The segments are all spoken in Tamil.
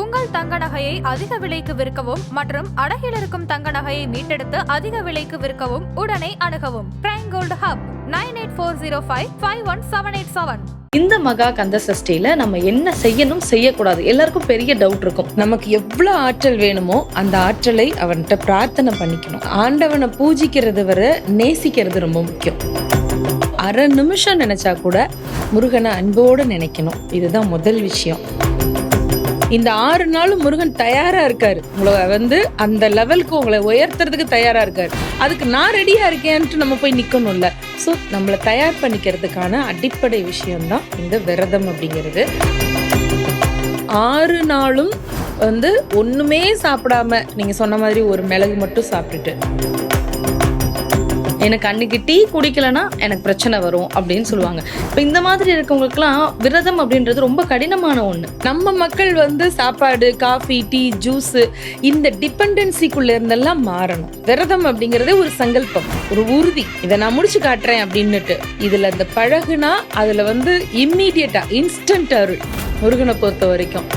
உங்கள் தங்க நகையை அதிக விலைக்கு விற்கவும் மற்றும் அடகில் இருக்கும் தங்க நகையை மீட்டெடுத்து அதிக விலைக்கு விற்கவும் உடனே அணுகவும். Prime Gold Hub nine eight four zero five five one seven eight seven இந்த மகா கந்த சஷ்டியில நம்ம என்ன செய்யணும் செய்யக்கூடாது. எல்லாருக்கும் பெரிய டவுட் இருக்கும். நமக்கு எவ்வளவு ஆற்றல் வேணுமோ அந்த ஆற்றலை அவன்கிட்ட பிரார்த்தனை பண்ணிக்கணும். ஆண்டவனை பூஜிக்கிறது வர நேசிக்கிறது ரொம்ப முக்கியம். அரை நிமிஷம் நினைச்சா கூட முருகனை அன்போடு நினைக்கணும். இதுதான் முதல் விஷயம். இந்த ஆறு நாளும் முருகன் தயாரா இருக்காரு. உங்களை வந்து அந்த லெவலுக்கு உங்களை உயர்த்துறதுக்கு தயாரா இருக்காரு. அதுக்கு நான் ரெடியா இருக்கேன்ட்டு நம்ம போய் நிக்கணும்ல. ஸோ நம்மளை தயார் பண்ணிக்கிறதுக்கான அடிப்படை விஷயம்தான் இந்த விரதம் அப்படிங்கிறது. ஆறு நாளும் வந்து ஒண்ணுமே சாப்பிடாம நீங்க சொன்ன மாதிரி ஒரு மிளகு மட்டும் சாப்பிட்டுட்டு. எனக்கு அன்னைக்கு டீ குடிக்கலனா எனக்கு பிரச்சனை வரும் அப்படின்னு சொல்லுவாங்க. இப்போ இந்த மாதிரி இருக்கவங்களுக்குலாம் விரதம் அப்படின்றது ரொம்ப கடினமான ஒன்று நம்ம மக்கள் வந்து சாப்பாடு காஃபி டீ ஜூஸ் இந்த டிபெண்டன்சிக்குள்ள இருந்தெல்லாம் மாறணும். விரதம் அப்படிங்கிறதே ஒரு சங்கல்பம் ஒரு உறுதி. இதை நான் முடிச்சு காட்டுறேன் அப்படின்னுட்டு. இதில் இந்த பழகுனா அதில் வந்து இம்மீடியட்டா இன்ஸ்டன்ட் அருள். முருகனை பொறுத்த வரைக்கும்.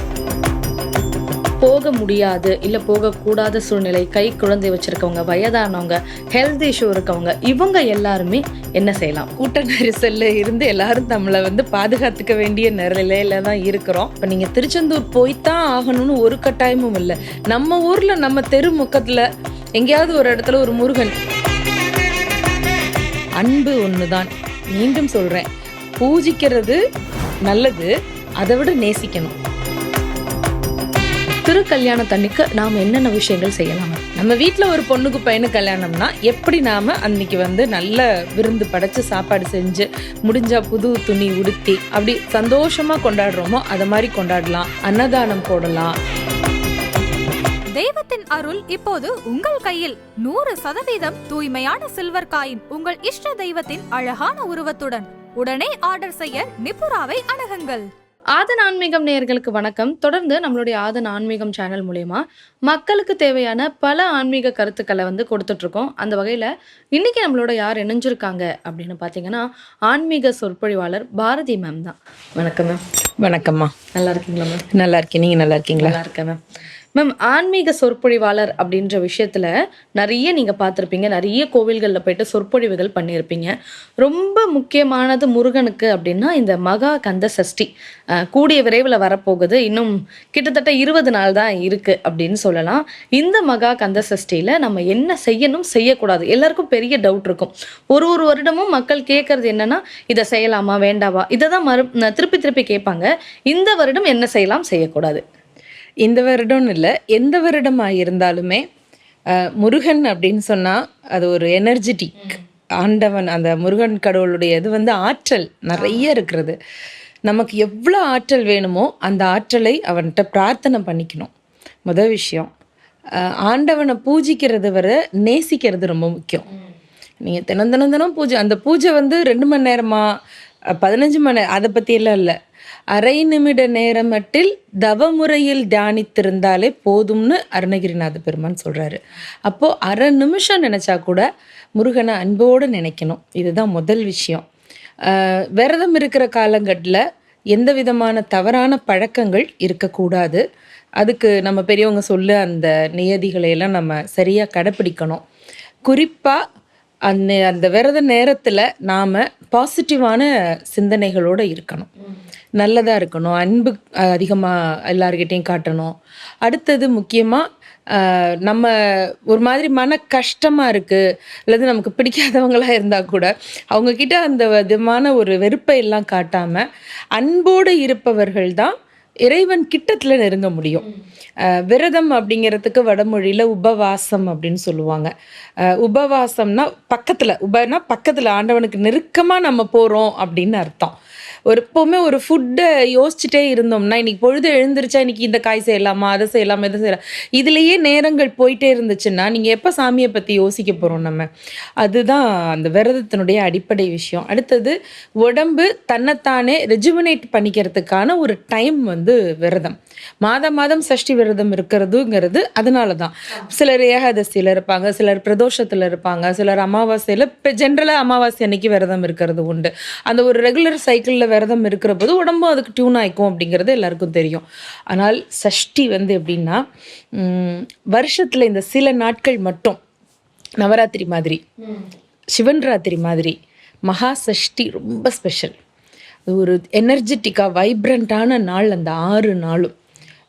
போக முடியாது இல்லை போகக்கூடாத சூழ்நிலை கை குழந்தை வச்சிருக்கவங்க வயதானவங்க ஹெல்த் இஷ்யூ இருக்கவங்க இவங்க எல்லாருமே என்ன செய்யலாம்? கூட்ட நெரிசல்ல இருந்து எல்லாரும் நம்மளை வந்து பாதுகாத்துக்க வேண்டிய நிலையில தான் இருக்கிறோம். இப்போ நீங்கள் திருச்செந்தூர் போய்த்தான் ஆகணும்னு ஒரு கட்டாயமும் இல்லை. நம்ம ஊரில் நம்ம தெரு முக்கத்தில் எங்கேயாவது ஒரு இடத்துல ஒரு முருகன். அன்பு ஒன்று தான் மீண்டும் சொல்கிறேன் பூஜிக்கிறது நல்லது அதை விட நேசிக்கணும். திரு கல்யாண தண்ணிக்கு நாம் என்னென்ன விஷயங்கள் செய்யலாம்? நம்ம வீட்டில் ஒரு பொண்ணுக்கு பையனு கல்யாணம்னா எப்படி நாம் அன்னைக்கு வந்து நல்ல விருந்து படைச்சு சாப்பாடு செஞ்சு முடிஞ்சா புது துணி உடுத்தி அப்படி சந்தோஷமாக கொண்டாடுறோமோ அதை மாதிரி கொண்டாடலாம். அன்னதானம் போடலாம். தெய்வத்தின் அருள் இப்போது உங்கள் கையில். நூறு சதவீதம் தூய்மையான சில்வர் காயின் உங்கள் இஷ்ட தெய்வத்தின் அழகான உருவத்துடன். உடனே ஆர்டர் செய்ய நிபுராவை அணுகுங்கள். ஆதன் ஆன்மீகம் நேயர்களுக்கு வணக்கம். தொடர்ந்து நம்மளுடைய ஆதன் ஆன்மீகம் சேனல் மூலயமா மக்களுக்கு தேவையான பல ஆன்மீக கருத்துக்களை வந்து கொடுத்துட்டு இருக்கோம் அந்த வகையில் இன்னைக்கு நம்மளோட யார் இணைஞ்சிருக்காங்க அப்படின்னு பார்த்தீங்கன்னா ஆன்மீக சொற்பொழிவாளர் பாரதி மேம் தான். வணக்கம் மேம் வணக்கம்மா நல்லா இருக்கீங்களா மேம் நல்லா இருக்கேன். நீங்க நல்லா இருக்கீங்களா? நல்லா இருக்கேன் மேம் மேம் ஆன்மீக சொற்பொழிவாளர் அப்படின்ற விஷயத்தில் நிறைய நீங்கள் பார்த்துருப்பீங்க. நிறைய கோவில்களில் போயிட்டு சொற்பொழிவுகள் பண்ணியிருப்பீங்க. ரொம்ப முக்கியமானது முருகனுக்கு அப்படின்னா இந்த மகா கந்த சஷ்டி. கூடிய விரைவில் வரப்போகுது. இன்னும் கிட்டத்தட்ட இருபது நாள் தான் இருக்குது அப்படின்னு சொல்லலாம். இந்த மகா கந்த சஷ்டியில் நம்ம என்ன செய்யணும் செய்யக்கூடாது. எல்லாருக்கும் பெரிய டவுட் இருக்கும். ஒரு ஒரு வருடமும் மக்கள் கேட்கறது என்னன்னா இதை செய்யலாமா? வேண்டாவா? இதை தான் மறு திருப்பி திருப்பி கேட்பாங்க. இந்த வருடம் என்ன செய்யலாம்? செய்யக்கூடாது. இந்த வருடம்னு இல்லை எந்த வருடமாக இருந்தாலுமே முருகன் அப்படின்னு சொன்னா அது ஒரு எனர்ஜெட்டிக் ஆண்டவன் அந்த முருகன் கடவுளுடைய இது வந்து ஆற்றல் நிறைய இருக்கிறது. நமக்கு எவ்வளோ ஆற்றல் வேணுமோ அந்த ஆற்றலை அவன்கிட்ட பிரார்த்தனை பண்ணிக்கணும். முதல் விஷயம். ஆண்டவனை பூஜிக்கிறது வர நேசிக்கிறது ரொம்ப முக்கியம். நீங்கள் தினம் தினம் தினம் பூஜை அந்த பூஜை வந்து ரெண்டு மணி நேரமா பதினஞ்சு மணி நேரம் அதை பற்றியெல்லாம் இல்லை. அரை நிமிட நேரம் மட்டில் தவமுறையில் தியானித்திருந்தாலே போதும்னு அருணகிரிநாத பெருமான் சொல்கிறாரு அப்போது அரை நிமிஷம் நினச்சா கூட முருகனை அன்போடு நினைக்கணும். இதுதான் முதல் விஷயம். விரதம் இருக்கிற காலங்கட்டில் எந்த விதமான தவறான பழக்கங்கள் இருக்கக்கூடாது. அதுக்கு நம்ம பெரியவங்க சொல்ல அந்த நியதிகளை எல்லாம் நம்ம சரியாக கடைப்பிடிக்கணும். குறிப்பாக அந்த அந்த விரத நேரத்தில் நாம் பாசிட்டிவான சிந்தனைகளோடு இருக்கணும். நல்லதாக இருக்கணும். அன்பு அதிகமாக எல்லார்கிட்டையும் காட்டணும். அடுத்தது முக்கியமாக நம்ம ஒரு மாதிரி மன கஷ்டமாக இருக்குது அல்லது நமக்கு பிடிக்காதவங்களாக இருந்தால் கூட அவங்கக்கிட்ட அந்த விதமான ஒரு வெறுப்பை எல்லாம் காட்டாமல் அன்போடு இருப்பவர்கள் தான் இறைவன் கிட்டத்தில் நெருங்க முடியும். விரதம் அப்படிங்கிறதுக்கு வடமொழியில் உபவாசம் அப்படின்னு சொல்லுவாங்க. உபவாசம்னா பக்கத்தில் உபனா பக்கத்தில் ஆண்டவனுக்கு நெருக்கமாக நம்ம போகிறோம் அப்படின்னு அர்த்தம். ஒரு எப்போவுமே ஒரு ஃபுட்டை யோசிச்சுட்டே இருந்தோம்னா இன்னைக்கு பொழுது எழுந்திருச்சா இன்னைக்கு இந்த காய் செய்யலாமா அதை செய்யலாமா இதை செய்யலாம். இதுலேயே நேரங்கள் போயிட்டே இருந்துச்சுன்னா நீங்கள் எப்போ சாமியை பற்றி யோசிக்க போகிறோம் நம்ம? அதுதான் அந்த விரதத்தினுடைய அடிப்படை விஷயம். அடுத்தது உடம்பு தன்னைத்தானே ரெஜுமினேட் பண்ணிக்கிறதுக்கான ஒரு டைம் வந்து வந்து விரதம். மாதம் மாதம் சஷ்டி விரதம் இருக்கிறதுங்கிறது அதனால தான் சிலர் ஏகாதசியில் இருப்பாங்க சிலர் பிரதோஷத்தில் இருப்பாங்க சிலர் அமாவாசையில் இப்போ ஜென்ரலாக அமாவாசை அன்னைக்கு விரதம் இருக்கிறது உண்டு. அந்த ஒரு ரெகுலர் சைக்கிளில் விரதம் இருக்கிற போது உடம்பும் அதுக்கு டியூன் ஆயிக்கும் அப்படிங்கிறது எல்லாருக்கும் தெரியும். ஆனால் சஷ்டி வந்து எப்படின்னா வருஷத்துல இந்த சில நாட்கள் மட்டும் நவராத்திரி மாதிரி சிவன் ராத்திரி மாதிரி மகா சஷ்டி ரொம்ப ஸ்பெஷல் ஒரு எனர்ஜெட்டிக்காக வைப்ரண்ட்டான நாள் அந்த ஆறு நாளும்.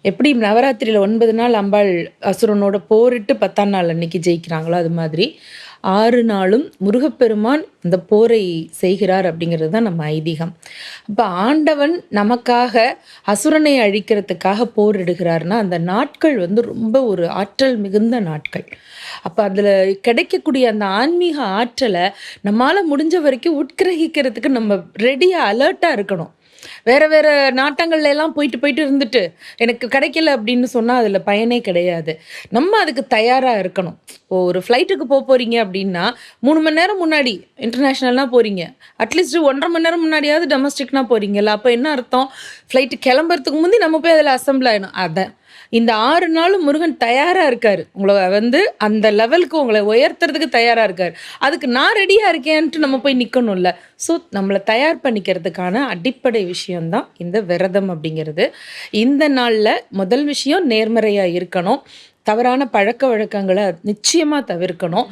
எப்படி நவராத்திரியில் ஒன்பது நாள் அம்பாள் அசுரனோட போரிட்டு பத்தாம் நாள் அன்னைக்கு ஜெயிக்கிறாங்களோ அது மாதிரி. ஆறு நாளும் முருகப்பெருமான் இந்த போரை செய்கிறார் அப்படிங்கிறது தான் நம்ம ஐதீகம். அப்போ ஆண்டவன் நமக்காக அசுரனை அழிக்கிறதுக்காக போரிடுகிறார்னா அந்த நாட்கள் வந்து ரொம்ப ஒரு ஆற்றல் மிகுந்த நாட்கள். அப்போ அதில் கிடைக்கக்கூடிய அந்த ஆன்மீக ஆற்றலை நம்மளால் முடிஞ்ச வரைக்கும் உட்கிரகிக்கிறதுக்கு நம்ம ரெடியாக அலர்ட்டாக இருக்கணும். வேற வேற நாட்டங்கள்ல எல்லாம் போயிட்டு போயிட்டு இருந்துட்டு எனக்கு கிடைக்கல அப்படின்னு சொன்னால் அதில் பயனே கிடையாது. நம்ம அதுக்கு தயாராக இருக்கணும். இப்போ ஒரு ஃப்ளைட்டுக்கு போக போறீங்க அப்படின்னா மூணு மணி நேரம் முன்னாடி இன்டர்நேஷ்னல்னா போறீங்க. அட்லீஸ்ட் ஒன்றரை மணி நேரம் முன்னாடியாவது டொமஸ்டிக்னா போறீங்கல்ல. அப்போ என்ன அர்த்தம்? ஃப்ளைட்டு கிளம்புறதுக்கு முந்தி நம்ம போய் அதில் அசம்பிள் ஆகணும் அதான். இந்த ஆறு நாளும் முருகன் தயாராக இருக்கார். உங்களை வந்து அந்த லெவலுக்கு உங்களை உயர்த்துறதுக்கு தயாராக இருக்கார். அதுக்கு நான் ரெடியாக இருக்கேன்ட்டு நம்ம போய் நிற்கணும்ல ஸோ நம்மளை தயார் பண்ணிக்கிறதுக்கான அடிப்படை விஷயம்தான் இந்த விரதம் அப்படிங்கிறது. இந்த நாளில் முதல் விஷயம் நேர்மறையாக இருக்கணும். தவறான பழக்க வழக்கங்களை நிச்சயமாக தவிர்க்கணும்.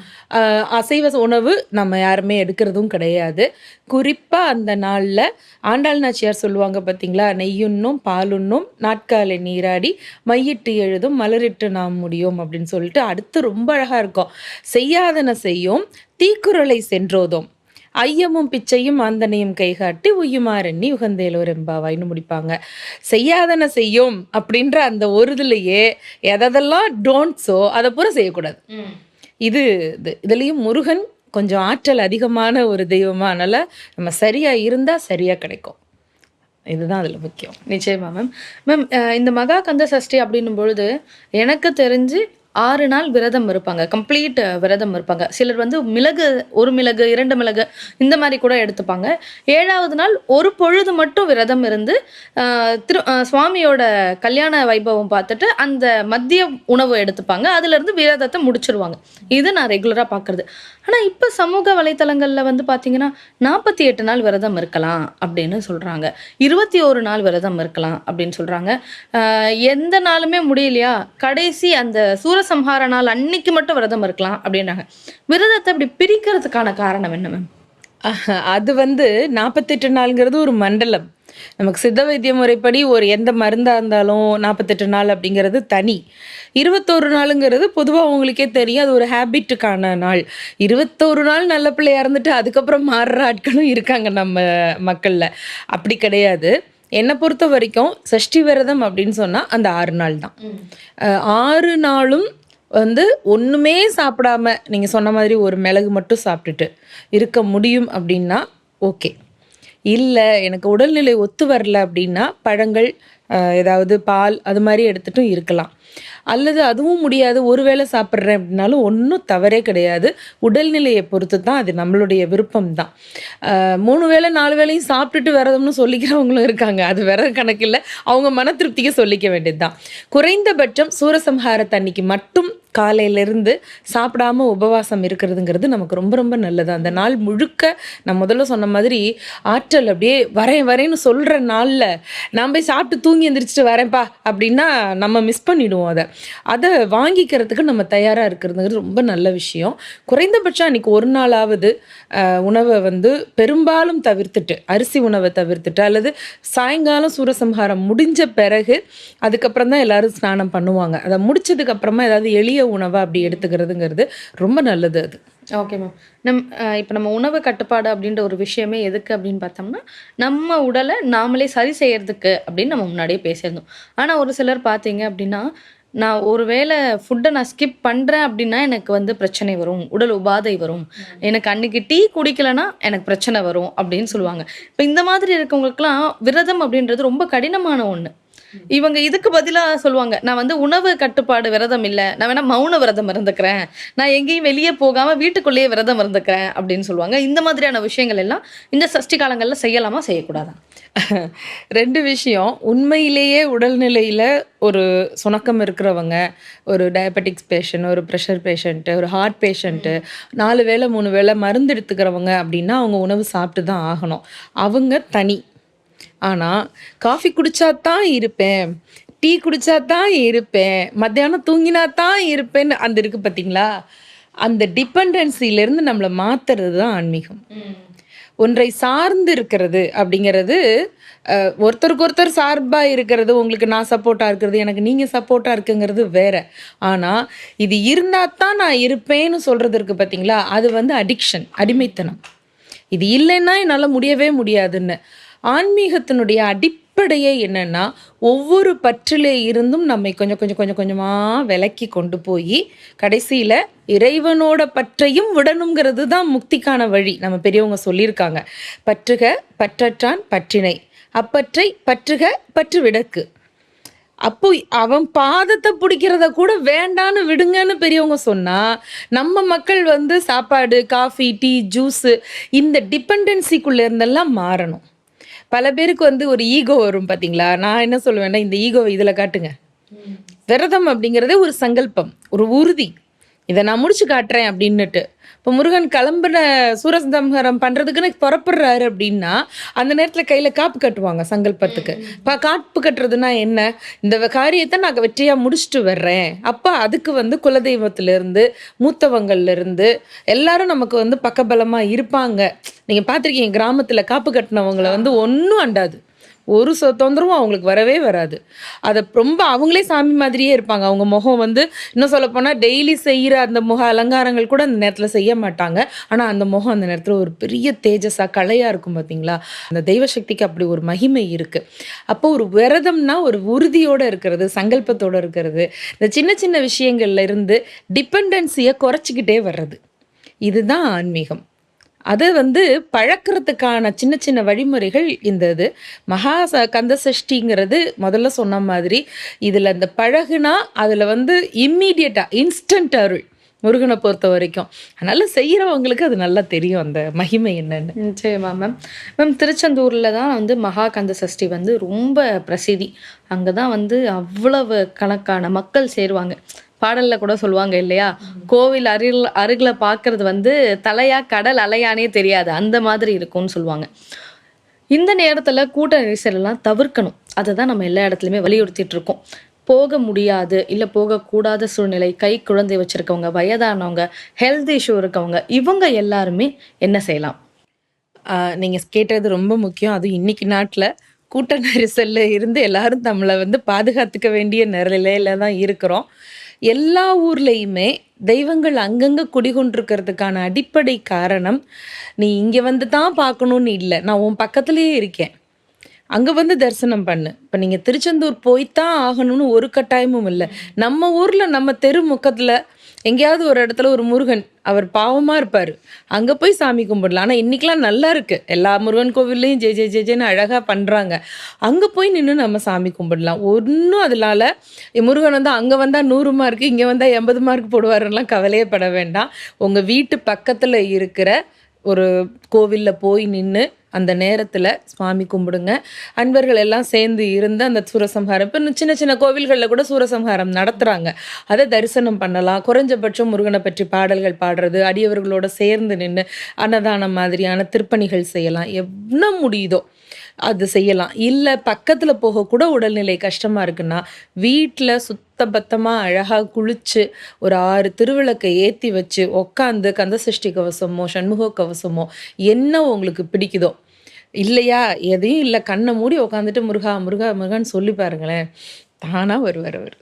அசைவ உணவு நம்ம யாருமே எடுக்கிறதும் கிடையாது. குறிப்பாக அந்த நாளில் ஆண்டாள் நாச்சியார் சொல்லுவாங்க பார்த்தீங்களா நெய்யுண்ணும் பாலுண்ணும் நாட்காலை நீராடி மையிட்டு எழுதும் மலரிட்டு நாம் முடியும் அப்படின்னு சொல்லிட்டு அடுத்து ரொம்ப அழகாக இருக்கும். செய்யாதன செய்யும் தீக்குறளை சென்றோதும். ஐயமும் பிச்சையும் ஆந்தனையும் கைகாட்டி உய்யுமாறெண்ணி உகந்தேலோர் எம்பாவாய்னு முடிப்பாங்க. செய்யாதன செய்யும் அப்படின்ற அந்த ஒரு இதுலையே எதெல்லாம் டோன்ட்ஸோ அதை பூரா செய்யக்கூடாது. இது இது இதுலேயும் முருகன் கொஞ்சம் ஆற்றல் அதிகமான ஒரு தெய்வமா அதனால நம்ம சரியா இருந்தா சரியா கிடைக்கும். இதுதான் அதுல முக்கியம். நிச்சயமா மேம் மேம் இந்த மகா கந்த சஷ்டி அப்படின்னும் பொழுது எனக்கு தெரிஞ்சு ஆறு நாள் விரதம் இருப்பாங்க கம்ப்ளீட் விரதம் இருப்பாங்க. சிலர் வந்து மிளகு ஒரு மிளகு இரண்டு மிளகு இந்த மாதிரி கூட எடுத்துப்பாங்க. ஏழாவது நாள் ஒரு பொழுது மட்டும் விரதம் இருந்து திரு சுவாமியோட கல்யாண வைபவம் பார்த்துட்டு அந்த மதிய உணவு எடுத்துப்பாங்க. அதுலேருந்து விரதத்தை முடிச்சிருவாங்க. இது நான் ரெகுலராக பார்க்கறது. ஆனால் இப்போ சமூக வலைத்தளங்களில் வந்து பார்த்தீங்கன்னா நாற்பத்தி எட்டு நாள் விரதம் இருக்கலாம் அப்படின்னு சொல்கிறாங்க இருபத்தி ஒரு நாள் விரதம் இருக்கலாம் அப்படின்னு சொல்கிறாங்க எந்த நாளுமே முடியலையா? கடைசி அந்த சூரசம்ஹார நாள் அன்னைக்கு மட்டும் விரதம் இருக்கலாம் அப்படின்றாங்க. விரதத்தை இப்படி பிரிக்கிறதுக்கான காரணம் என்ன மேம் அது வந்து நாற்பத்தெட்டு நாளுங்கிறது ஒரு மண்டலம். நமக்கு சித்த வைத்திய முறைப்படி ஒரு எந்த மருந்தாக இருந்தாலும் நாற்பத்தெட்டு நாள் அப்படிங்கிறது தனி. இருபத்தோரு நாளுங்கிறது பொதுவாக உங்களுக்கே தெரியும் அது ஒரு ஹேபிட்டுக்கான நாள். இருபத்தோரு நாள் நல்ல பிள்ளையா இருந்துட்டு அதுக்கப்புறம் மாறுற ஆட்களும் இருக்காங்க நம்ம மக்களில். அப்படி கிடையாது. என்னை பொறுத்த வரைக்கும் சஷ்டி விரதம் அப்படின்னு சொன்னால் அந்த ஆறு நாள் தான். ஆறு நாளும் வந்து ஒன்றுமே சாப்பிடாம நீங்கள் சொன்ன மாதிரி ஒரு மிளகு மட்டும் சாப்பிட்டுட்டு இருக்க முடியும் அப்படின்னா ஓகே இல்லை எனக்கு உடல்நிலை ஒத்து வரல அப்படின்னா பழங்கள் ஏதாவது பால் அது மாதிரி எடுத்துட்டும் இருக்கலாம். அல்லது அதுவும் முடியாது ஒரு வேளை சாப்பிட்றேன் அப்படின்னாலும் ஒன்றும் தவறே கிடையாது. உடல்நிலையை பொறுத்து தான் அது நம்மளுடைய விருப்பம் தான் மூணு வேளை நாலு வேளையும் சாப்பிட்டுட்டு விரதம்னு சொல்லிக்கிறவங்களும் இருக்காங்க. அது விரத கணக்கில் அவங்க மன திருப்திக்கு சொல்லிக்க வேண்டியது தான் குறைந்தபட்சம் சூரசம்ஹார அன்னைக்கு மட்டும் காலையிலேருந்து சாப்பிடாம உபவாசம் இருக்கிறதுங்கிறது நமக்கு ரொம்ப ரொம்ப நல்லது. அந்த நாள் முழுக்க நான் முதல்ல சொன்ன மாதிரி ஆற்றல் அப்படியே வரேன் வரேன்னு சொல்கிற நாளில் நான் போய் சாப்பிட்டு தூங்கி எந்திரிச்சிட்டு வரேன்ப்பா அப்படின்னா நம்ம மிஸ் பண்ணிடுவோம் அதை. அதை வாங்கிக்கிறதுக்கு நம்ம தயாராக இருக்கிறதுங்கிறது ரொம்ப நல்ல விஷயம். குறைந்தபட்சம் அன்னைக்கு ஒரு நாளாவது உணவை வந்து பெரும்பாலும் தவிர்த்துட்டு அரிசி உணவை தவிர்த்துட்டு அல்லது சாயங்காலம் சூரசம்ஹாரம் முடிஞ்ச பிறகு அதுக்கப்புறம் தான் எல்லாரும் ஸ்நானம் பண்ணுவாங்க. அதை முடிச்சதுக்கப்புறமா ஏதாவது எளிய உணவை அப்படி எடுத்துக்கிறதுங்கிறது ரொம்ப நல்லது அது. ஓகே மேம் நம் இப்போ நம்ம உணவு கட்டுப்பாடு அப்படின்ற ஒரு விஷயமே எதுக்கு அப்படின்னு பார்த்தோம்னா நம்ம உடலை நாமளே சரி செய்யறதுக்கு அப்படின்னு நம்ம முன்னாடியே பேசியிருந்தோம். ஆனால் ஒரு சிலர் பார்த்தீங்க அப்படின்னா நான் ஒருவேளை ஃபுட்டை நான் ஸ்கிப் பண்ணுறேன் அப்படின்னா எனக்கு வந்து பிரச்சனை வரும் உடல் உபாதை வரும். எனக்கு அன்னைக்கு டீ குடிக்கலன்னா எனக்கு பிரச்சனை வரும் அப்படின்னு சொல்லுவாங்க. இப்போ இந்த மாதிரி இருக்கவங்களுக்குலாம் விரதம் அப்படின்றது ரொம்ப கடினமான ஒன்று இவங்க இதுக்கு பதிலா சொல்லுவாங்க நான் வந்து உணவு கட்டுப்பாடு விரதம் இல்லை நான் வேணா மௌன விரதம் இருந்துக்கிறேன். நான் எங்கேயும் வெளியே போகாமல் வீட்டுக்குள்ளேயே விரதம் இருந்துக்கிறேன். அப்படின்னு சொல்லுவாங்க. இந்த மாதிரியான விஷயங்கள் எல்லாம் இந்த சஷ்டி காலங்களில் செய்யலாமா? செய்யக்கூடாதா? ரெண்டு விஷயம் உண்மையிலேயே உடல்நிலையில் ஒரு சுணக்கம் இருக்கிறவங்க ஒரு டயபெட்டிக்ஸ் பேஷண்ட் ஒரு ப்ரெஷர் பேஷண்ட்டு ஒரு ஹார்ட் பேஷண்ட்டு நாலு வேளை மூணு வேளை மருந்து எடுத்துக்கிறவங்க அப்படின்னா அவங்க உணவு சாப்பிட்டு தான் ஆகணும். அவங்க தனி. ஆனால் காஃபி குடிச்சா தான் இருப்பேன். டீ குடிச்சா தான் இருப்பேன். மத்தியானம் தூங்கினா தான் இருப்பேன்னு அந்த இருக்கு பார்த்தீங்களா அந்த டிபெண்டன்சிலேருந்து நம்மளை மாத்துறது தான் ஆன்மீகம். ஒன்றை சார்ந்து இருக்கிறது அப்படிங்கிறது ஒருத்தருக்கு ஒருத்தர் சார்பாக இருக்கிறது உங்களுக்கு நான் சப்போர்ட்டாக இருக்கிறது எனக்கு நீங்கள் சப்போர்ட்டாக இருக்குங்கிறது வேற. ஆனால் இது இருந்தால் தான் நான் இருப்பேன்னு சொல்கிறது இருக்கு பார்த்தீங்களா அது வந்து அடிக்ஷன் அடிமைத்தனம். இது இல்லைன்னா என்னால் முடியவே முடியாதுன்னு. ஆன்மீகத்தினுடைய அடிப்படையே என்னன்னா ஒவ்வொரு பற்றிலே இருந்தும் நம்மை கொஞ்சம் கொஞ்சம் கொஞ்சம் கொஞ்சமாக விலக்கி கொண்டு போய் கடைசியில் இறைவனோட பற்றையும் விடணுங்கிறது தான் முக்திக்கான வழி. நம்ம பெரியவங்க சொல்லியிருக்காங்க. பற்றுக பற்றற்றான் பற்றினை. அப்பற்றை பற்றுக பற்று விடக்கு அப்போ அவன் பாதத்தை பிடிக்கிறத கூட வேண்டான்னு விடுங்கன்னு பெரியவங்க சொன்னா நம்ம மக்கள் வந்து சாப்பாடு காஃபி டீ ஜூஸு இந்த டிபெண்டன்சிக்குள்ள இருந்தெல்லாம் மாறணும். பல பேருக்கு வந்து ஒரு ஈகோ வரும் பார்த்தீங்களா நான் என்ன சொல்லுவேன்னா இந்த ஈகோவை இதில் காட்டுங்க. விரதம் அப்படிங்கிறதே ஒரு சங்கல்பம் ஒரு உறுதி. இதை நான் முடிச்சு காட்டுறேன் அப்படின்னுட்டு. இப்போ முருகன் கிளம்புன சூரசம்ஹாரம் பண்ணுறதுக்குன்னு புறப்படுறாரு அப்படின்னா அந்த நேரத்தில் கையில் காப்பு கட்டுவாங்க சங்கல்பத்துக்கு. இப்போ காப்பு கட்டுறதுன்னா என்ன? இந்த காரியத்தை நான் வெற்றியாக முடிச்சுட்டு வர்றேன். அப்போ அதுக்கு வந்து குலதெய்வத்திலேருந்து மூத்தவங்கள்லேருந்து எல்லாரும் நமக்கு வந்து பக்கபலமாக இருப்பாங்க. நீங்கள் பார்த்துருக்கீங்க கிராமத்தில் காப்பு கட்டினவங்களை வந்து ஒன்றும் அண்டாது. ஒரு சொ தொந்தரவும் அவங்களுக்கு வரவே வராது. அதை ரொம்ப அவங்களே சாமி மாதிரியே இருப்பாங்க. அவங்க முகம் வந்து இன்னும் சொல்லப்போனால் டெய்லி செய்கிற அந்த முக அலங்காரங்கள் கூட அந்த நேரத்தில் செய்ய மாட்டாங்க. ஆனால் அந்த முகம் அந்த நேரத்தில் ஒரு பெரிய தேஜஸாக கலையாக இருக்கும் பார்த்தீங்களா அந்த தெய்வ சக்திக்கு அப்படி ஒரு மகிமை இருக்குது அப்போ ஒரு விரதம்னா ஒரு உறுதியோடு இருக்கிறது சங்கல்பத்தோடு இருக்கிறது. இந்த சின்ன சின்ன விஷயங்கள்ல இருந்து டிபெண்டன்சியை குறைச்சிக்கிட்டே வர்றது. இதுதான் ஆன்மீகம். அதை வந்து பழக்கிறதுக்கான சின்ன சின்ன வழிமுறைகள் இந்த இது. மகா ச கந்த சஷ்டிங்கிறது முதல்ல சொன்ன மாதிரி இதில் இந்த பழகுனா அதில் வந்து இம்மீடியட்டாக இன்ஸ்டன்ட் அருள் முருகனை பொறுத்த வரைக்கும். அதனால் செய்கிறவங்களுக்கு அது நல்லா தெரியும் அந்த மகிமை என்னன்னு. நிச்சயமா மேம் மேம் திருச்செந்தூரில் தான் வந்து மகா கந்த சஷ்டி வந்து ரொம்ப பிரசித்தி. அங்கே தான் வந்து அவ்வளவு கணக்கான மக்கள் சேருவாங்க. பாடல்ல கூட சொல்லுவாங்க இல்லையா? கோவில் அருகில் அருகில் பார்க்கறது வந்து தலையா கடல் அலையானே தெரியாது. அந்த மாதிரி இருக்கும்னு சொல்லுவாங்க. இந்த நேரத்துல கூட்ட நெரிசலெல்லாம் தவிர்க்கணும். அதை தான் நம்ம எல்லா இடத்துலையுமே வலியுறுத்திட்டு இருக்கோம். போக முடியாது இல்லை போகக்கூடாத சூழ்நிலை கை குழந்தை வச்சிருக்கவங்க வயதானவங்க ஹெல்த் இஷ்யூ இருக்கவங்க இவங்க எல்லாருமே என்ன செய்யலாம்? நீங்கள் கேட்டது ரொம்ப முக்கியம். அதுவும் இன்னைக்கு நாட்டில் கூட்ட நெரிசலில் இருந்து எல்லாரும் நம்மளை வந்து பாதுகாத்துக்க வேண்டிய நிலையில தான் இருக்கிறோம். எல்லா ஊர்லேயுமே தெய்வங்கள் அங்கங்கே குடிகொண்டிருக்கிறதுக்கான அடிப்படை காரணம் நீ இங்கே வந்து தான் பார்க்கணுன்னு இல்லை. நான் உன் பக்கத்துலேயே இருக்கேன். அங்கே வந்து தரிசனம் பண்ணு. இப்போ நீங்கள் திருச்செந்தூர் போய்த்தான் ஆகணும்னு ஒரு கட்டாயமும் இல்லை. நம்ம ஊரில் நம்ம தெரு முக்கத்தில் எங்கேயாவது ஒரு இடத்துல ஒரு முருகன் அவர் பாவமாக இருப்பார். அங்கே போய் சாமி கும்பிடலாம். ஆனால் இன்றைக்கெலாம் நல்லா இருக்குது எல்லா முருகன் கோவில்லையும் ஜெய் ஜெய் ஜே ஜேன்னு அழகாக பண்ணுறாங்க அங்கே போய் நின்று நம்ம சாமி கும்பிடலாம். ஒன்றும் அதனால முருகன் வந்து அங்கே வந்தால் நூறு மார்க்கு இங்கே வந்தால் எண்பது மார்க் போடுவாருலாம் கவலையே பட வேண்டாம். உங்கள் வீட்டு பக்கத்தில் இருக்கிற ஒரு கோவிலில் போய் நின்று அந்த நேரத்தில் சுவாமி கும்பிடுங்க. அன்பர்கள் எல்லாம் சேர்ந்து இருந்து அந்த சூரசம்ஹாரம் இப்போ சின்ன சின்ன கோவில்களில் கூட சூரசம்ஹாரம் நடத்துகிறாங்க அதை தரிசனம் பண்ணலாம். குறைஞ்சபட்சம் முருகனை பற்றி பாடல்கள் பாடுறது அடியவர்களோட சேர்ந்து நின்று அன்னதானம் மாதிரியான திருப்பணிகள் செய்யலாம். என்ன முடியுதோ அது செய்யலாம். இல்லை பக்கத்தில் போக கூட உடல்நிலை கஷ்டமாக இருக்குன்னா வீட்டில் சுத்தபத்தமாக அழகாக குளிச்சு ஒரு ஆறு திருவிளக்கை ஏற்றி வச்சு உக்காந்து கந்தசஷ்டி கவசமோ சண்முக கவசமோ என்ன உங்களுக்கு பிடிக்குதோ. இல்லையா? எதையும் இல்லை. கண்ணை மூடி உக்காந்துட்டு முருகா முருகா முருகான்னு சொல்லி பாருங்களேன். தானாக வருவார் அவர்.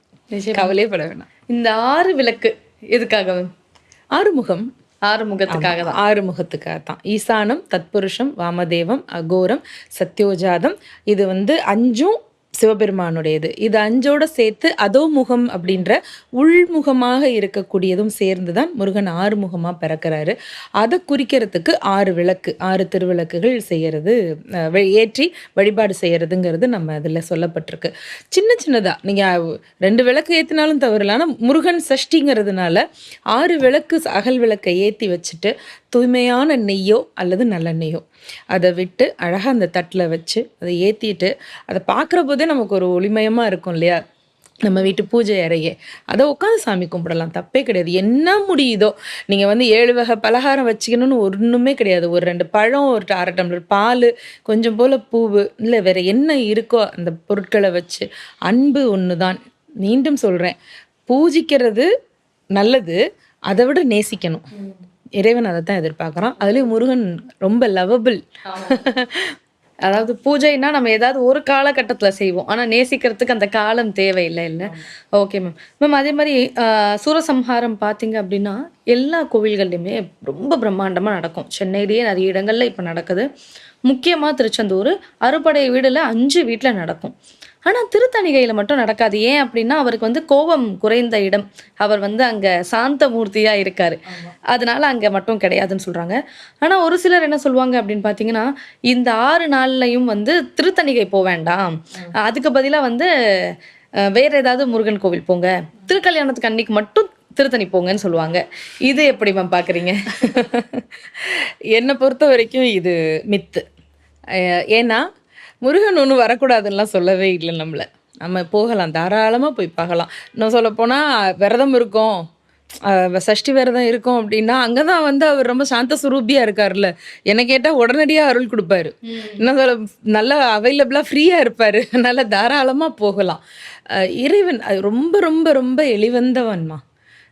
கவலையே பட வேணாம். இந்த ஆறு விளக்கு எதுக்காக ஆறுமுகம். ஆறுமுகத்துக்காக தான். ஆறுமுகத்துக்காக தான் ஈசானம் தத்புருஷம் வாமதேவம் அகோரம் சத்யோஜாதம். இது வந்து அஞ்சும் சிவபெருமானுடையது. இது அஞ்சோட சேர்த்து அதோ முகம் அப்படின்ற உள்முகமாக இருக்கக்கூடியதும் சேர்ந்து தான் முருகன் ஆறு முகமாக பிறக்கிறாரு. அதை குறிக்கிறதுக்கு ஆறு விளக்கு ஆறு திருவிளக்குகள் செய்கிறது வெ- ஏற்றி வழிபாடு செய்கிறதுங்கிறது நம்ம அதில் சொல்லப்பட்டிருக்கு. சின்ன சின்னதாக நீங்கள் ரெண்டு விளக்கு ஏற்றினாலும் தவறலாம் ஆனால் முருகன் சஷ்டிங்கிறதுனால ஆறு விளக்கு அகல் விளக்கை ஏற்றி வச்சுட்டு தூய்மையான நெய்யோ அல்லது நல்லெண்ணெய்யோ அதை விட்டு அழகாக அந்த தட்டில் வச்சு அதை ஏற்றிட்டு அதை பார்க்குற போதே நமக்கு ஒரு ஒளிமயமாக இருக்கும் இல்லையா? நம்ம வீட்டு பூஜை அறையே. அதை உட்காந்து சாமி கும்பிடலாம். தப்பே கிடையாது. என்ன முடியுதோ? நீங்கள் வந்து ஏழு வகை பலகாரம் வச்சுக்கணும்னு ஒன்றுமே கிடையாது. ஒரு ரெண்டு பழம் ஒரு அரை டம்ளர் பால் கொஞ்சம் போல் பூவு இல்லை வேறு என்ன இருக்கோ அந்த பொருட்களை வச்சு அன்பு ஒன்று தான் மீண்டும் சொல்கிறேன் பூஜிக்கிறது நல்லது. அதை விட நேசிக்கணும். இறைவன் அதை தான் எதிர்பார்க்குறான். அதுலேயும் முருகன் ரொம்ப லவபிள் அதாவது பூஜைனா நம்ம ஏதாவது ஒரு காலகட்டத்துல செய்வோம். ஆனா நேசிக்கிறதுக்கு அந்த காலம் தேவையில்லை இல்லை? ஓகே மேம் மேம் அதே மாதிரி ஆஹ், சூரசம்ஹாரம் பார்த்தீங்க அப்படின்னா எல்லா கோவில்கள்லையுமே ரொம்ப பிரம்மாண்டமா நடக்கும். சென்னையிலேயே நிறைய இடங்கள்ல இப்போ நடக்குது. முக்கியமா திருச்செந்தூர் அறுபடை வீடுல அஞ்சு வீட்டுல நடக்கும். ஆனா திருத்தணிகையில மட்டும் நடக்காது. ஏன் அப்படின்னா அவருக்கு வந்து கோபம் குறைந்த இடம். அவர் வந்து அங்க சாந்த மூர்த்தியா இருக்காரு. அதனால அங்க மட்டும் கிடையாதுன்னு சொல்றாங்க. ஆனா ஒரு சிலர் என்ன சொல்லுவாங்க அப்படின்னு பாத்தீங்கன்னா இந்த ஆறு நாள்லயும் வந்து திருத்தணிகை போக வேண்டாம். அதுக்கு பதிலா வந்து வேற ஏதாவது முருகன் கோவில் போங்க. திருக்கல்யாணத்துக்கு அன்னைக்கு மட்டும் திருத்தணி போங்கன்னு சொல்லுவாங்க. இது எப்படி மேம் பாக்குறீங்க? என்னை பொறுத்த வரைக்கும் இது மித்து. ஏன்னா முருகன் ஒன்று வரக்கூடாதுன்னெலாம் சொல்லவே இல்லை நம்மளை. நம்ம போகலாம் தாராளமாக போய் பார்க்கலாம். இன்னும் சொல்லப்போனால் விரதம் இருக்கோம். சஷ்டி விரதம் இருக்கும் அப்படின்னா அங்கே தான் வந்து அவர் ரொம்ப சாந்த சுரூபியாக இருக்கார்ல என்ன கேட்டால் உடனடியாக அருள் கொடுப்பாரு. இன்னும் சொல்ல நல்லா அவைலபிளாக ஃப்ரீயாக இருப்பார். நல்லா தாராளமாக போகலாம். இறைவன் அது ரொம்ப ரொம்ப ரொம்ப எளிவந்தவன்மா.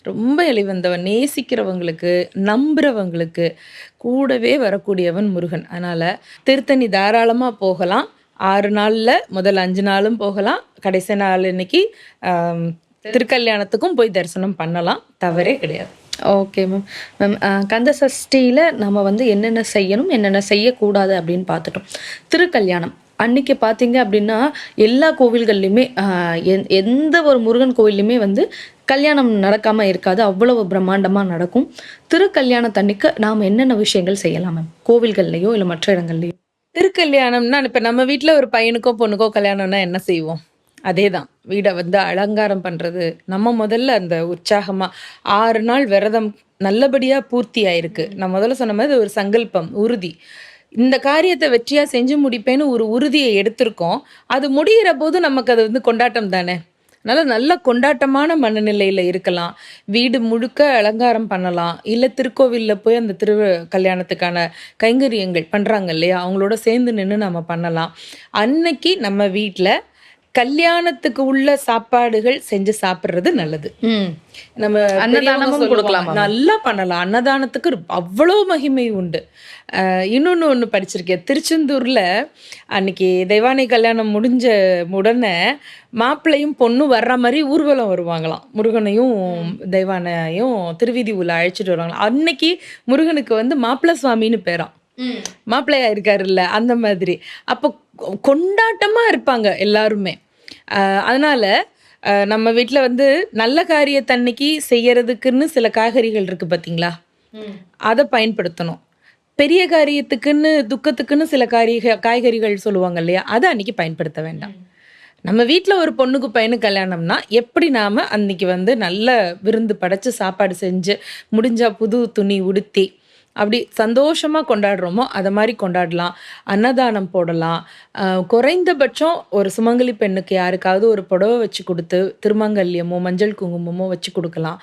ரொம்ப எளிவந்தவன் நேசிக்கிறவங்களுக்கு நம்புறவங்களுக்கு கூடவே வரக்கூடியவன் முருகன். அதனால் திருத்தணி தாராளமாக போகலாம். ஆறு நாளில் முதல் அஞ்சு நாளும் போகலாம். கடைசி நாள் இன்னைக்கு திருக்கல்யாணத்துக்கும் போய் தரிசனம் பண்ணலாம். தவறே கிடையாது. Okay ma'am. மேம் கந்த சஷ்டியில் நம்ம வந்து என்னென்ன செய்யணும் என்னென்ன செய்யக்கூடாது அப்படின்னு பார்த்துட்டோம். திருக்கல்யாணம். அன்னைக்கு பார்த்தீங்க அப்படின்னா எல்லா கோவில்கள்லையுமே எந்- எந்த ஒரு முருகன் கோவில்லையுமே வந்து கல்யாணம் நடக்காமல் இருக்காது. அவ்வளவு பிரம்மாண்டமாக நடக்கும். திருக்கல்யாணத்தன்னைக்கு நாம் என்னென்ன விஷயங்கள் செய்யலாம் மேம்? கோவில்கள்லையோ இல்லை மற்ற இடங்கள்லையோ? திருக்கல்யாணம்னா இப்போ நம்ம வீட்டில் ஒரு பையனுக்கோ பொண்ணுக்கோ கல்யாணம்னா என்ன செய்வோம்? அதே தான் வீடை வந்து அலங்காரம் பண்ணுறது நம்ம முதல்ல அந்த உற்சாகமாக ஆறு நாள் விரதம் நல்லபடியாக பூர்த்தி ஆயிருக்கு. நான் முதல்ல சொன்ன மாதிரி ஒரு சங்கல்பம் உறுதி. இந்த காரியத்தை வெற்றியாக செஞ்சு முடிப்பேன்னு ஒரு உறுதியை எடுத்திருக்கோம். அது முடிகிற போது நமக்கு அது வந்து கொண்டாட்டம் தானே? அதனால் நல்ல கொண்டாட்டமான மனநிலையில் இருக்கலாம். வீடு முழுக்க அலங்காரம் பண்ணலாம். இல்லை திருக்கோவிலில் போய் அந்த திரு கல்யாணத்துக்கான கைங்கரியங்கள் பண்ணுறாங்க இல்லையா? அவங்களோட சேர்ந்து நின்று நம்ம பண்ணலாம். அன்னைக்கு நம்ம வீட்டில் கல்யாணத்துக்கு உள்ள சாப்பாடுகள் செஞ்சு சாப்பிட்றது நல்லது. நம்ம அன்னதானமும் கொடுக்கலாமா? நல்லா பண்ணலாம். அன்னதானத்துக்கு அவ்வளோ மகிமை உண்டு. அஹ் இன்னொன்னு ஒன்று படிச்சிருக்கேன். திருச்செந்தூர்ல அன்னைக்கு தெய்வானை கல்யாணம் முடிஞ்ச உடனே மாப்பிள்ளையும் பொண்ணும் வர்ற மாதிரி ஊர்வலம் வருவாங்களாம். முருகனையும் தெய்வானையும் திருவீதி உள்ள அழைச்சிட்டு வருவாங்களாம். அன்னைக்கு முருகனுக்கு வந்து மாப்பிள்ளை சுவாமின்னு பேராம். மாப்பிள்ளையா இருக்காருல்ல அந்த மாதிரி. அப்போ கொ- கொண்டாட்டமா இருப்பாங்க எல்லாருமே. அதனால நம்ம வீட்டில் வந்து நல்ல காரியத்தன்னைக்கு செய்யறதுக்குன்னு சில காய்கறிகள் இருக்கு பார்த்தீங்களா அதை பயன்படுத்தணும். பெரிய காரியத்துக்குன்னு துக்கத்துக்குன்னு சில காரிய காய்கறிகள் சொல்லுவாங்க இல்லையா? அதை அன்னைக்கு பயன்படுத்த வேண்டாம். நம்ம வீட்டில் ஒரு பொண்ணுக்கு பையனுக்கு கல்யாணம்னா எப்படி நாம் அன்னைக்கு வந்து நல்ல விருந்து படைச்சு சாப்பாடு செஞ்சு முடிஞ்சா புது துணி உடுத்தி அப்படி சந்தோஷமாக கொண்டாடுறோமோ அதை மாதிரி கொண்டாடலாம். அன்னதானம் போடலாம். குறைந்தபட்சம் ஒரு சுமங்கலி பெண்ணுக்கு யாருக்காவது ஒரு புடவை வச்சு கொடுத்து திருமங்கல்யமோ மஞ்சள் குங்குமமோ வச்சு கொடுக்கலாம்.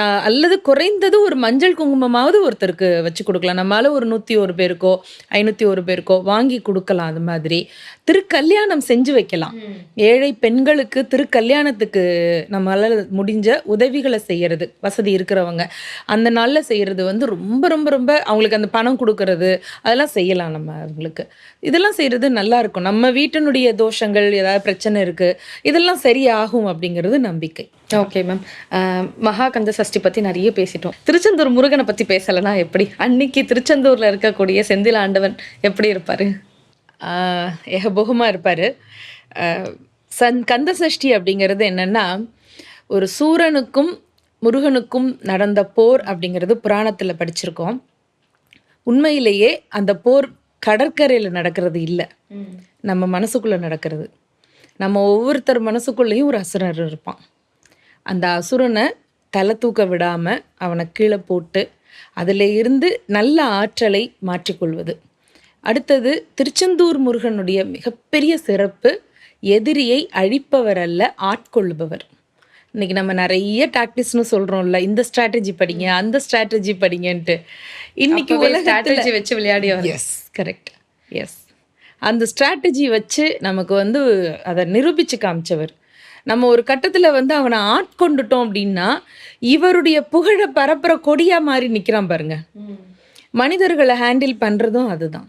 நான் அல்லது குறைந்தது ஒரு மஞ்சள் குங்குமமாவது ஒருத்தருக்கு வச்சு கொடுக்கலாம். நம்மளால ஒரு நூற்றி ஒரு பேருக்கோ ஐநூற்றி ஒரு பேருக்கோ வாங்கி கொடுக்கலாம் அது மாதிரி. திருக்கல்யாணம் செஞ்சு வைக்கலாம். ஏழை பெண்களுக்கு திருக்கல்யாணத்துக்கு நம்மளால முடிஞ்ச உதவிகளை செய்யறது வசதி இருக்கிறவங்க. அந்த நாளில் செய்யறது வந்து ரொம்ப ரொம்ப ரொம்ப அவங்களுக்கு அந்த பணம் கொடுக்கறது அதெல்லாம் செய்யலாம் நம்ம அவங்களுக்கு. இதெல்லாம் செய்யறது நல்லா இருக்கும். நம்ம வீட்டினுடைய தோஷங்கள் ஏதாவது பிரச்சனை இருக்கு இதெல்லாம் சரியாகும் அப்படிங்கிறது நம்பிக்கை. Okay ma'am. மகா கந்த சஷ்டி பத்தி நிறைய பேசிட்டோம். திருச்செந்தூர் முருகனை பத்தி பேசலைன்னா எப்படி? அன்னைக்கு திருச்செந்தூர்ல இருக்கக்கூடிய செந்தில் ஆண்டவன் எப்படி இருப்பாரு? ஏகபோகமாக இருப்பார். சன் கந்த சஷ்டி அப்படிங்கிறது என்னன்னா ஒரு சூரனுக்கும் முருகனுக்கும் நடந்த போர் அப்படிங்கிறது புராணத்தில் படிச்சிருக்கோம். உண்மையிலேயே அந்த போர் கடற்கரையில் நடக்கிறது இல்லை. நம்ம மனசுக்குள்ளே நடக்கிறது. நம்ம ஒவ்வொருத்தர் மனசுக்குள்ளேயும் ஒரு அசுரர் இருப்பான். அந்த அசுரனை தலை தூக்க விடாமல் அவனை கீழே போட்டு அதில் இருந்து நல்ல ஆற்றலை மாற்றிக்கொள்வது. அடுத்தது திருச்செந்தூர் முருகனுடைய மிகப்பெரிய சிறப்பு எதிரியை அழிப்பவர் அல்ல ஆட்கொள்பவர். இன்னைக்கு நம்ம நிறைய டாக்டிஸ்னு சொல்றோம்ல இந்த ஸ்ட்ராட்டஜி படிங்க அந்த ஸ்ட்ராட்டஜி படிங்கன்ட்டு. இன்னைக்கு உலகத்துல ஸ்ட்ராட்டஜி வச்சு விளையாடியவர். எஸ் கரெக்ட் எஸ் அந்த ஸ்ட்ராட்டஜி வச்சு நமக்கு வந்து அதை நிரூபிச்சு காமிச்சவர். நம்ம ஒரு கட்டத்தில் வந்து அவனை ஆட்கொண்டுட்டோம் அப்படின்னா இவருடைய புகழை பரப்புற கொடியா மாறி நிற்கிறான் பாருங்க. மனிதர்களை ஹேண்டில் பண்ணுறதும் அதுதான்.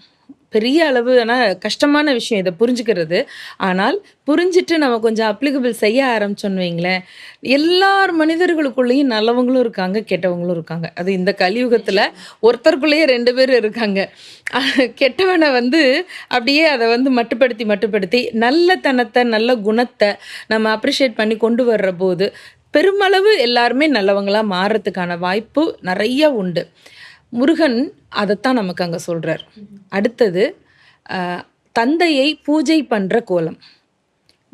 பெரிய அளவு ஆனால் கஷ்டமான விஷயம் இதை புரிஞ்சுக்கிறது. ஆனால் புரிஞ்சுட்டு நம்ம கொஞ்சம் அப்ளிகபிள் செய்ய ஆரம்பிச்சோன்னு வைங்களேன் எல்லார் மனிதர்களுக்குள்ளேயும் நல்லவங்களும் இருக்காங்க கெட்டவங்களும் இருக்காங்க. அது இந்த கலியுகத்தில் ஒருத்தருக்குள்ளேயே ரெண்டு பேர் இருக்காங்க. கெட்டவனை வந்து அப்படியே அதை வந்து மட்டுப்படுத்தி மட்டுப்படுத்தி நல்ல தனத்தை நல்ல குணத்தை நம்ம அப்ரிஷியேட் பண்ணி கொண்டு வர்ற போது பெருமளவு எல்லாருமே நல்லவங்களாக மாறுறதுக்கான வாய்ப்பு நிறைய உண்டு. முருகன் அதைத்தான் நமக்கு அங்கே சொல்றார். அடுத்தது தந்தையை பூஜை பண்ற கோலம்.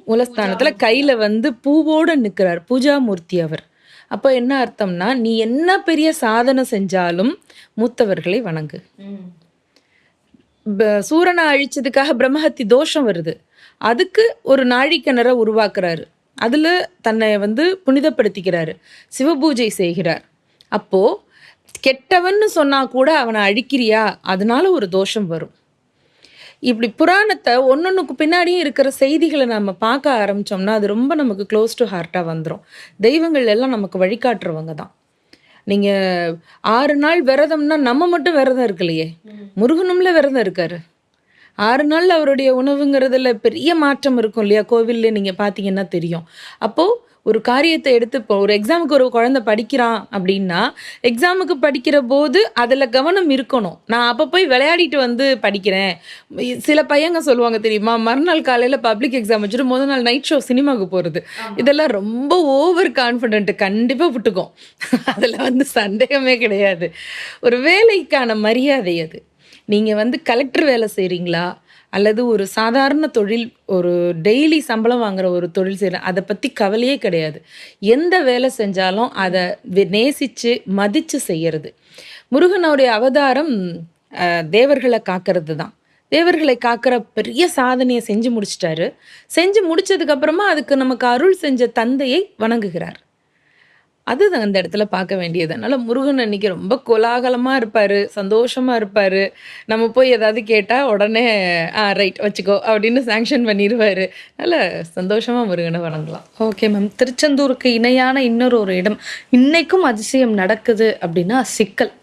மூலஸ்தானத்துல கையில வந்து பூவோட நிற்கிறார் பூஜாமூர்த்தி அவர். அப்போ என்ன அர்த்தம்னா நீ என்ன பெரிய சாதனை செஞ்சாலும் மூத்தவர்களை வணங்கு. சூரனை அழிச்சதுக்காக பிரம்மஹத்தி தோஷம் வருது. அதுக்கு ஒரு நாழிக்கிணறை உருவாக்குறாரு. அதுல தன்னை வந்து புனிதப்படுத்திக்கிறாரு. சிவபூஜை செய்கிறார். அப்போ கெட்டவன்னு சொன்னால் கூட அவனை அழிக்கிறியா? அதனால ஒரு தோஷம் வரும். இப்படி புராணத்தை ஒன்னொன்றுக்கு பின்னாடியும் இருக்கிற செய்திகளை நம்ம பார்க்க ஆரம்பிச்சோம்னா அது ரொம்ப நமக்கு க்ளோஸ் டு ஹார்ட்டாக வந்துடும் தெய்வங்கள் எல்லாம் நமக்கு வழிகாட்டுறவங்க தான். நீங்கள் ஆறு நாள் விரதம்னா நம்ம மட்டும் விரதம் இருக்கலையே. முருகனும்ல விரதம் இருக்காரு. ஆறு நாள் அவருடைய உணவுங்கிறதுல பெரிய மாற்றம் இருக்கும் இல்லையா? கோவில்ல நீங்கள் பார்த்தீங்கன்னா தெரியும். அப்போது ஒரு காரியத்தை எடுத்து இப்போ ஒரு எக்ஸாமுக்கு ஒரு குழந்தை படிக்கிறான் அப்படின்னா எக்ஸாமுக்கு படிக்கிற போது அதில் கவனம் இருக்கணும். நான் அப்போ போய் விளையாடிட்டு வந்து படிக்கிறேன். சில பையங்க சொல்லுவாங்க தெரியுமா மறுநாள் காலையில் பப்ளிக் எக்ஸாம் வச்சுட்டு முதல் நாள் நைட் ஷோ சினிமாவுக்கு போகிறது இதெல்லாம் ரொம்ப ஓவர் கான்ஃபிடென்ட் கண்டிப்பாக விட்டுக்கும் அதில் வந்து சந்தேகமே கிடையாது. ஒரு வேலைக்கான மரியாதை அது. நீங்கள் வந்து கலெக்டர் வேலை செய்கிறீங்களா அல்லது ஒரு சாதாரண தொழில் ஒரு டெய்லி சம்பளம் வாங்குற ஒரு தொழில் செய்கிற அதை பற்றி கவலையே கிடையாது. எந்த வேலை செஞ்சாலும் அதை வி- நேசிச்சு மதித்து செய்யறது. முருகனுடைய அவதாரம் தேவர்களை காக்கிறது தான். தேவர்களை காக்கிற பெரிய சாதனையை செஞ்சு முடிச்சிட்டாரு. செஞ்சு முடிச்சதுக்கப்புறமா அதுக்கு நமக்கு அருள் செஞ்ச தந்தையை வணங்குகிறார். அது அந்த இடத்துல பார்க்க வேண்டியது. அதனால முருகன் அன்னைக்கு ரொம்ப கோலாகலமாக இருப்பார் சந்தோஷமாக இருப்பார். நம்ம போய் ஏதாவது கேட்டால் உடனே ஆ ரைட் வச்சுக்கோ அப்படின்னு சாங்ஷன் பண்ணிடுவார் நல்ல சந்தோஷமாக முருகனை வணங்கலாம். ஓகே மேம் திருச்செந்தூருக்கு இணையான இன்னொரு ஒரு இடம். இன்னைக்கும் அதிசயம் நடக்குது அப்படின்னா சிக்கல்.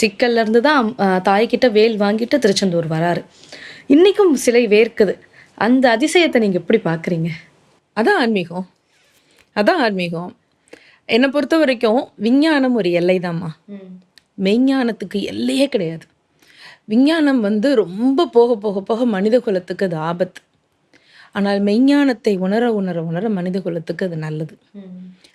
சிக்கல்ல இருந்து தான் தாய்கிட்ட வேல் வாங்கிட்டு திருச்செந்தூர் வராரு. இன்னைக்கும் சிலை வேர்க்குது. அந்த அதிசயத்தை நீங்க எப்படி பாக்குறீங்க அதான் ஆன்மீகம். அதான் ஆன்மீகம். என்னை பொறுத்த வரைக்கும் விஞ்ஞானம் ஒரு எல்லை மெய்ஞானத்துக்கு எல்லையே கிடையாது. விஞ்ஞானம் வந்து ரொம்ப போக போக போக மனித குலத்துக்கு அது ஆபத்து. ஆனால் மெய்ஞானத்தை உணர உணர உணர மனித குலத்துக்கு அது நல்லது.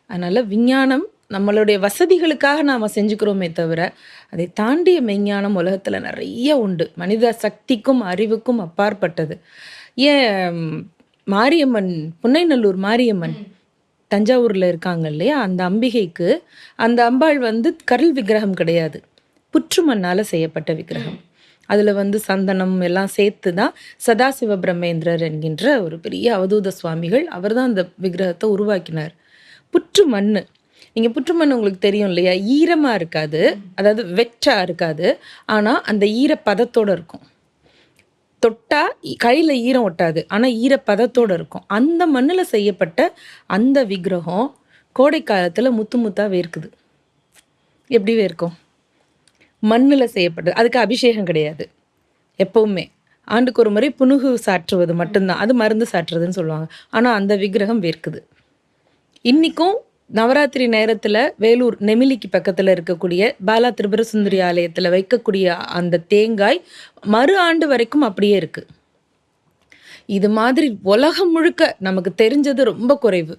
அதனால விஞ்ஞானம் நம்மளுடைய வசதிகளுக்காக நாம் செஞ்சுக்கிறோமே தவிர அதை தாண்டிய மெய்ஞானம் உலகத்தில் நிறைய உண்டு. மனித சக்திக்கும் அறிவுக்கும் அப்பாற்பட்டது. ஏன் மாரியம்மன் புன்னைநல்லூர் மாரியம்மன் தஞ்சாவூரில் இருக்காங்க இல்லையா? அந்த அம்பிகைக்கு அந்த அம்பாள் வந்து கருள் விக்கிரகம் கிடையாது. புற்று மண்ணால் செய்யப்பட்ட விக்கிரகம். அதில் வந்து சந்தனம் எல்லாம் சேர்த்து தான் சதாசிவ பிரம்மேந்திரர் என்கின்ற ஒரு பெரிய அவதூத சுவாமிகள் அவர் தான் அந்த விக்கிரகத்தை உருவாக்கினார். புற்று மண் நீங்கள் புற்று மண் உங்களுக்கு தெரியும் இல்லையா? ஈரமாக இருக்காது. அதாவது வெற்றா இருக்காது. ஆனால் அந்த ஈரப்பதத்தோட இருக்கும். தொட்டா கையில் ஈரம் ஒட்டாது. ஆனால் ஈரப்பதத்தோடு இருக்கும். அந்த மண்ணில் செய்யப்பட்ட அந்த விக்கிரகம் கோடை காலத்தில் முத்து முத்தாக வேர்க்குது. எப்படி வேர்க்கும்? மண்ணில் செய்யப்பட்டது. அதுக்கு அபிஷேகம் கிடையாது. எப்பவுமே. ஆண்டுக்கு ஒரு முறை புனுகு சாற்றுவது மட்டும்தான். அது மருந்து சாற்றுறதுன்னு சொல்லுவாங்க. ஆனால் அந்த விக்கிரகம் வேர்க்குது. இன்றைக்கும் நவராத்திரி நேரத்தில் வேலூர் நெமிலிக்கு பக்கத்தில் இருக்கக்கூடிய பாலா திரிபுர சுந்தரி ஆலயத்தில் வைக்கக்கூடிய அந்த தேங்காய் மறு ஆண்டு வரைக்கும் அப்படியே இருக்குது இது மாதிரி உலகம் முழுக்க நமக்கு தெரிஞ்சது ரொம்ப குறைவு.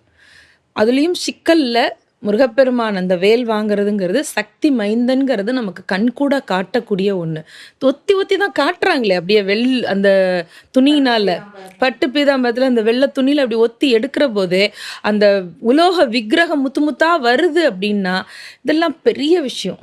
அதுலேயும் சிக்கலில் முருகப்பெருமான் அந்த வேல் வாங்குறதுங்கிறது சக்தி மைந்தன்கிறது நமக்கு கண்கூட காட்டக்கூடிய ஒன்று ஒத்தி ஒத்தி தான் காட்டுறாங்களே அப்படியே வெள் அந்த துணியினால. பட்டு பீதாம்பரத்தில் அந்த வெள்ளை துணியில் அப்படி ஒத்தி எடுக்கிற போதே அந்த உலோக விக்கிரகம் முத்து முத்தா வருது அப்படின்னா இதெல்லாம் பெரிய விஷயம்.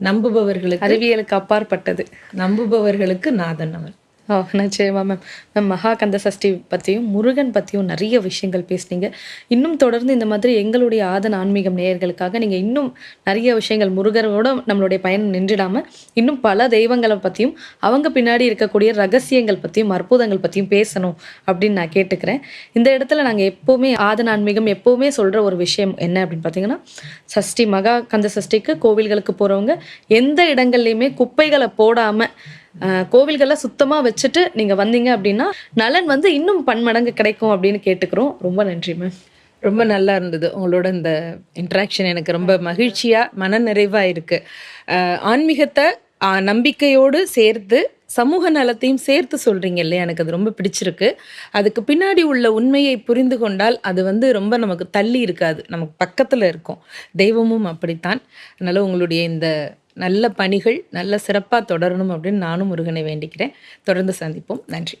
நம்புபவர்களுக்கு அறிவியலுக்கு அப்பாற்பட்டது. நம்புபவர்களுக்கு நாதன் அவன். ஓ நிச்சயமா மேம் மேம் மகா கந்த சஷ்டி பற்றியும் முருகன் பற்றியும் நிறைய விஷயங்கள் பேசுனீங்க. இன்னும் தொடர்ந்து இந்த மாதிரி எங்களுடைய ஆதன் ஆன்மீகம் நேயர்களுக்காக நீங்கள் இன்னும் நிறைய விஷயங்கள் முருகரோட நம்மளுடைய பயணம் நின்றுடாமல் இன்னும் பல தெய்வங்களை பற்றியும் அவங்க பின்னாடி இருக்கக்கூடிய ரகசியங்கள் பற்றியும் அற்புதங்கள் பற்றியும் பேசணும் அப்படின்னு நான் கேட்டுக்கிறேன். இந்த இடத்துல நாங்கள் எப்போவுமே ஆதன் ஆன்மீகம் எப்போவுமே சொல்கிற ஒரு விஷயம் என்ன அப்படின்னு பார்த்தீங்கன்னா சஷ்டி மகா கந்த சஷ்டிக்கு கோவில்களுக்கு போகிறவங்க எந்த இடங்கள்லையுமே குப்பைகளை போடாமல் கோவில்களை சுத்தமாக வச்சுட்டு நீங்கள் வந்தீங்க அப்படின்னா நலன் வந்து இன்னும் பன்மடங்கு கிடைக்கும் அப்படின்னு கேட்டுக்கிறோம். ரொம்ப நன்றி மேம் ரொம்ப நல்லா இருந்தது உங்களோட இந்த இன்ட்ராக்ஷன் எனக்கு ரொம்ப மகிழ்ச்சியாக மன நிறைவாக இருக்குது ஆன்மீகத்தை நம்பிக்கையோடு சேர்த்து சமூக நலத்தையும் சேர்த்து சொல்கிறீங்க இல்லையா? எனக்கு அது ரொம்ப பிடிச்சிருக்கு. அதுக்கு பின்னாடி உள்ள உண்மையை புரிந்து கொண்டால் அது வந்து ரொம்ப நமக்கு தள்ளி இருக்காது. நமக்கு பக்கத்தில் இருக்கும். தெய்வமும் அப்படித்தான். அதனால் உங்களுடைய இந்த நல்ல பணிகள் நல்ல சிறப்பாக தொடரணும் அப்படின்னு நானும் முருகனை வேண்டிக்கிறேன். தொடர்ந்து சந்திப்போம். நன்றி.